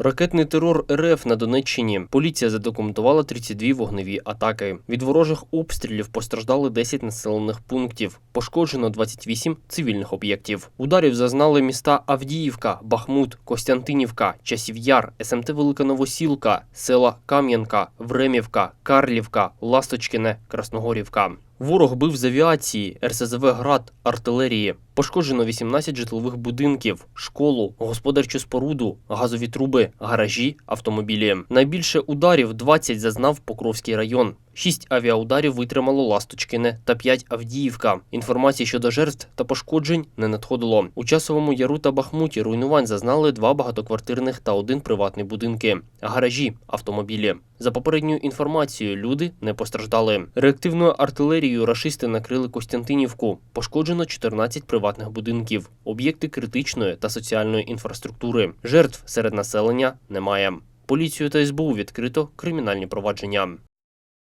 Ракетний терор РФ на Донеччині. Поліція задокументувала 32 вогневі атаки. Від ворожих обстрілів постраждали 10 населених пунктів. Пошкоджено 28 цивільних об'єктів. Ударів зазнали міста Авдіївка, Бахмут, Костянтинівка, Часів'яр, СМТ Велика Новосілка, села Кам'янка, Времівка, Карлівка, Ласточкине, Красногорівка. Ворог бив з авіації, РСЗВ «Град», артилерії. Пошкоджено 18 житлових будинків, школу, господарчу споруду, газові труби, гаражі, автомобілі. Найбільше ударів 20 зазнав Покровський район. 6 авіаударів витримало Ласточкине та 5 Авдіївка. Інформації щодо жертв та пошкоджень не надходило. У часовому яру та Бахмуті руйнувань зазнали два багатоквартирних та один приватний будинки, гаражі, автомобілі. За попередньою інформацією, люди не постраждали. Реактивною артилерією рашисти накрили Костянтинівку. Пошкоджено 14 приватних будинків, об'єкти критичної та соціальної інфраструктури. Жертв серед населення немає. Поліцію та СБУ відкрито кримінальні провадження.